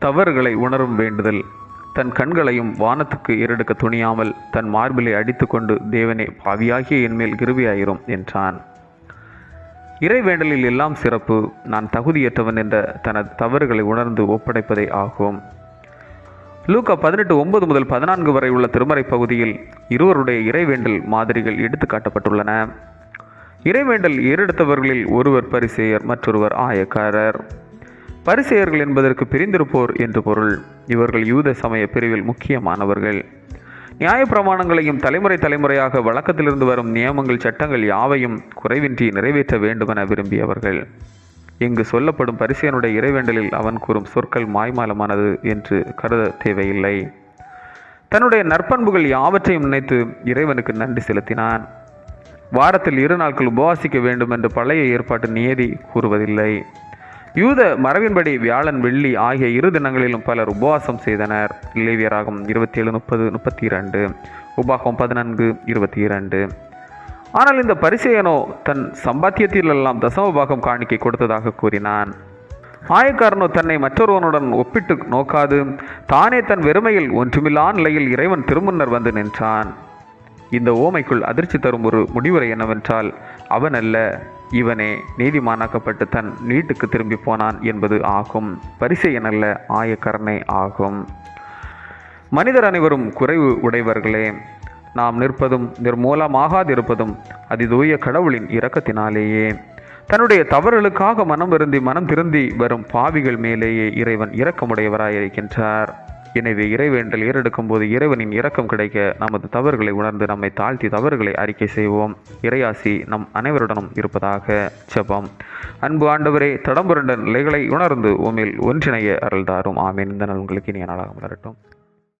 தவறுகளை உணரும் வேண்டுதல். தன் கண்களையும் வானத்துக்கு ஏறெடுக்க துணியாமல் தன் மார்பிலை அடித்துக்கொண்டு தேவனே பாவியாகிய என்மேல் கிருபியாயிரும் என்றான். இறைவேண்டலில் எல்லாம் சிறப்பு. நான் தகுதியற்றவன் என்ற தனது தவறுகளை உணர்ந்து ஒப்படைப்பதே ஆகும். லூக்கா பதினெட்டு ஒன்பது முதல் பதினான்கு வரை உள்ள திருமறை பகுதியில் இருவருடைய இறைவேண்டல் மாதிரிகள் எடுத்து காட்டப்பட்டுள்ளன. இறைவேண்டல் ஏறெடுத்தவர்களில் ஒருவர் பரிசேயர் மற்றொருவர் ஆயக்காரர். பரிசெயர்கள் என்பதற்கு பிரிந்திருப்போர் என்று பொருள். இவர்கள் யூத சமய பிரிவில் முக்கியமானவர்கள். நியாயப்பிரமாணங்களையும் தலைமுறை தலைமுறையாக வழக்கத்திலிருந்து வரும் நியமங்கள் சட்டங்கள் யாவையும் குறைவின்றி நிறைவேற்ற வேண்டுமென விரும்பியவர்கள். இங்கு சொல்லப்படும் பரிசையனுடைய இறைவேண்டலில் அவன் கூறும் சொற்கள் மாய்மாலமானது என்று கருத தேவையில்லை. தன்னுடைய நற்பண்புகள் யாவற்றையும் நினைத்து இறைவனுக்கு நன்றி செலுத்தினான். வாரத்தில் இரு நாட்கள் உபவாசிக்க வேண்டும் என்று பழைய ஏற்பாட்டு நியதி கூறுவதில்லை. யூத மரபின்படி வியாழன் வெள்ளி ஆகிய இரு தினங்களிலும் பலர் உபவாசம் செய்தனர். லேவியராகும் இருபத்தி ஏழு முப்பது முப்பத்தி இரண்டு உபாகம் பதினான்கு இருபத்தி இரண்டு ஆனால் இந்த பரிசேயனோ தன் சம்பாத்தியத்திலெல்லாம் தசமபாகம் காணிக்கை கொடுத்ததாக கூறினான். ஆயக்காரனோ தன்னை மற்றொருவனுடன் ஒப்பிட்டு நோக்காது. தானே தன் வெறுமையில் ஒன்றுமில்லா நிலையில் இறைவன் திருமுன்னர் வந்து நின்றான். இந்த ஓமைக்குள் அதிர்ச்சி தரும் ஒரு முடிவுரை என்னவென்றால் அவன் அல்ல இவனே நீதிமானாக்கப்பட்டு தன் வீட்டுக்கு திரும்பி போனான் என்பது ஆகும். பரிசெயன் அல்ல ஆகும். மனிதர் அனைவரும் குறைவு உடையவர்களே நாம் நிற்பதும் நிர்மூலமாகாதிருப்பதும் அதிதூய கடவுளின் இரக்கத்தினாலேயே. தன்னுடைய தவறுகளுக்காக மனம் வருந்தி மனம் திருந்தி வரும் பாவிகள் மேலேயே இறைவன் இரக்கமுடையவராயிருக்கின்றார். எனவே இறைவேண்டல் ஏறெடுக்கும் போது இறைவனின் இரக்கம் கிடைக்க நமது தவறுகளை உணர்ந்து நம்மை தாழ்த்தி தவறுகளை அறிக்கை செய்வோம். இறையாசி நம் அனைவருடனும் இருப்பதாக செபம் அன்பு ஆண்டவரே தடம்புரண்ட நிலைகளை உணர்ந்து உமில் ஒன்றிணைய அருள்தாரும். ஆமீன். இந்த நாள் உங்களுக்கு இனிய நாளாக மலரட்டும்.